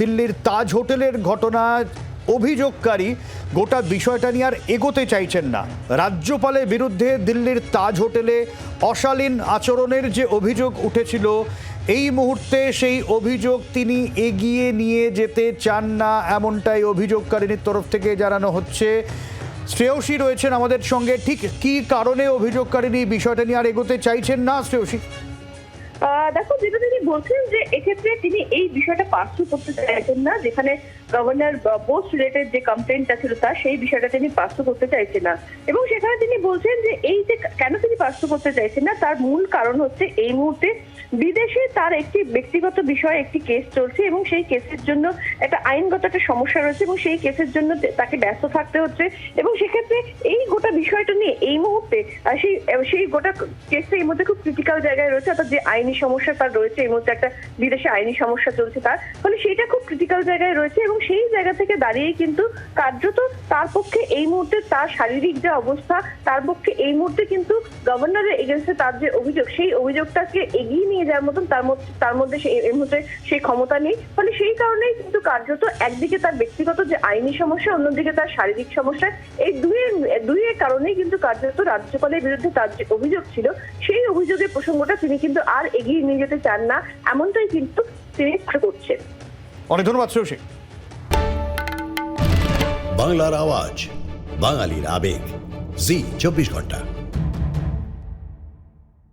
দিল্লির তাজ হোটেলের ঘটনা অভিযোগকারী গোটা বিষয়টা নিয়ে আর এগোতে চাইছেন না। রাজ্যপালের বিরুদ্ধে দিল্লির তাজ হোটেলে অশালীন আচরণের যে অভিযোগ উঠেছিল, এই মুহূর্তে সেই অভিযোগ তিনি এগিয়ে নিয়ে যেতে চান না এমনটাই অভিযোগকারিনীর তরফ থেকে জানানো হচ্ছে। শ্রেয়সী রয়েছেন আমাদের সঙ্গে। ঠিক কি কারণে অভিযোগকারিনী বিষয়টা নিয়ে আর এগোতে চাইছেন না শ্রেয়সী? দেখো তিনি বলছেন যে এক্ষেত্রে তিনি এই বিষয়টা পার্সু করতে চাইছেন না, যেখানে গভর্নর পোস্ট রিলেটেড যে কমপ্লেনটা ছিল তার, সেই বিষয়টা তিনি পার্সু করতে চাইছেন না। এবং সেখানে তিনি বলছেন যে এই যে কেন তিনি পার্সু করতে চাইছেন না, তার মূল কারণ হচ্ছে এই মুহূর্তে বিদেশে তার একটি ব্যক্তিগত বিষয়ে একটি কেস চলছে এবং সেই কেসের জন্য একটা আইনগত একটা সমস্যা রয়েছে এবং সেই কেসের জন্য তাকে ব্যস্ত থাকতে হচ্ছে। এবং সেক্ষেত্রে এই গোটা বিষয়টা নিয়ে এই মুহূর্তে সেই সেই গোটা কেসটা এই মধ্যে খুব ক্রিটিক্যাল জায়গায় রয়েছে, অর্থাৎ যে আইনি সমস্যা তার রয়েছে, এই মুহূর্তে একটা বিদেশে আইনি সমস্যা চলছে তার, ফলে সেটা খুব ক্রিটিক্যাল জায়গায় রয়েছে এবং সেই জায়গা থেকে দাঁড়িয়ে কিন্তু কার্যত তার পক্ষে এই মুহূর্তে তার শারীরিক যে অবস্থা, তার পক্ষে এই মুহূর্তে কিন্তু গভর্নরের এগেনস্টে তার যে অভিযোগ, সেই অভিযোগটাকে এগিয়ে নিয়ে যাওয়ার মতন তার মধ্যে তার মধ্যে এই মুহূর্তে সেই ক্ষমতা নেই। ফলে সেই কারণেই কিন্তু কার্যত একদিকে তার ব্যক্তিগত যে আইনি সমস্যা, অন্যদিকে তার শারীরিক সমস্যা, এই দুইয়ের দুইয়ের কারণেই কিন্তু কার্যত রাজ্যপালের বিরুদ্ধে তার যে অভিযোগ ছিল, সেই অভিযোগের প্রসঙ্গটা তিনি কিন্তু আর এগিয়ে নিয়ে যেতে চান না এমনটাই কিন্তু তিনি করছেন। অনেক ধন্যবাদ শ্রেয়সী। বাংলার আওয়াজ বাঙালির আবেগ। জি চব্বিশ ঘণ্টা।